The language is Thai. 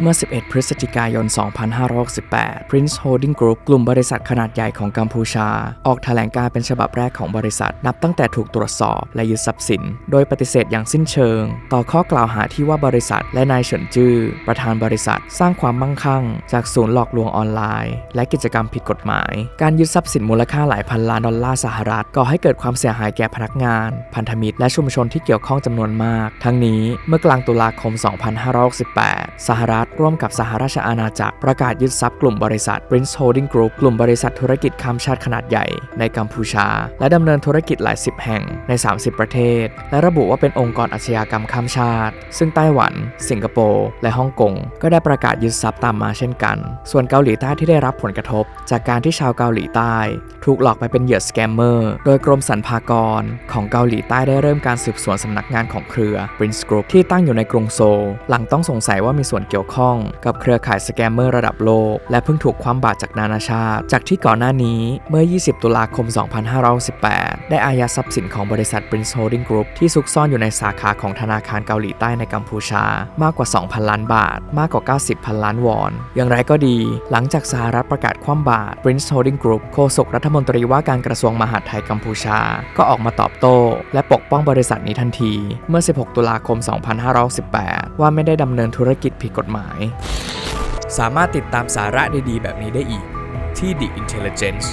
เมื่อ 11 พฤศจิกายน 2568 Prince Holding Group กลุ่มบริษัทขนาดใหญ่ของกัมพูชา ออกแถลงการเป็นฉบับแรกของบริษัท นับตั้งแต่ถูกตรวจสอบและยึดทรัพย์สิน โดยปฏิเสธอย่างสิ้นเชิง ต่อข้อกล่าวหาที่ว่าบริษัทและนายเฉินจื้อประธานบริษัท สร้างความมั่งคั่ง จากศูนย์หลอกลวงออนไลน์ และกิจกรรมผิดกฎหมาย การยึดทรัพย์สินมูลค่าหลายพันล้านดอลลาร์สหรัฐก่อให้เกิดความเสียหายแก่พนักงาน พันธมิตรและชุมชนที่เกี่ยวข้องจำนวนมาก ทั้งนี้เมื่อกลางตุลาคม 2568สหรัฐร่วมกับสหราชอาณาจักรประกาศยึดทรัพย์กลุ่มบริษัท Prince Holding Group กลุ่มบริษัทธุรกิจข้ามชาติขนาดใหญ่ในกัมพูชา และดำเนินธุรกิจหลายสิบแห่งใน 30 ประเทศ และระบุว่าเป็นองค์กรอาชญากรรมข้ามชาติ ซึ่งไต้หวัน สิงคโปร์และฮ่องกงก็ได้ประกาศยึดทรัพย์ตามมาเช่นกัน ส่วนเกาหลีใต้ที่ได้รับผลกระทบ จากการที่ชาวเกาหลีใต้ ถูกหลอกไปเป็นเหยื่อสแกมเมอร์โดยกรมสรรพากร ของเกาหลีใต้ได้เริ่มการสืบสวนสำนักงานของเครือ Prince Group ที่ตั้งอยู่ในกรุงโซลหลังต้องสงสัยว่ามีส่วนเกี่ยวข้องกับเครือข่ายสแกมเมอร์ระดับโลก และเพิ่งถูกความบาดจากนานาชาติ จากที่ก่อนหน้านี้เมื่อ 20 ตุลาคม 2518 ได้อายัดทรัพย์สินของบริษัท Prince Holding Group ที่ซุกซ่อนอยู่ในสาขาของธนาคารเกาหลีใต้ในกัมพูชามากกว่า 2,000 ล้านบาท มากกว่า 90 พันล้านวอน อย่างไรก็ดี หลังจากสหรัฐประกาศคว่ำบาตร Prince Holding Group โฆษกรัฐมนตรีว่าการกระทรวงมหาดไทยกัมพูชา ก็ออกมาตอบโต้ และปกป้องบริษัทนี้ทันทีเมื่อ 16 ตุลาคม 2518 ว่าไม่ได้ดำเนินธุรกิจผิดกฎหมาย สามารถติดตามสาระดีๆแบบนี้ได้อีกที่ The Intelligence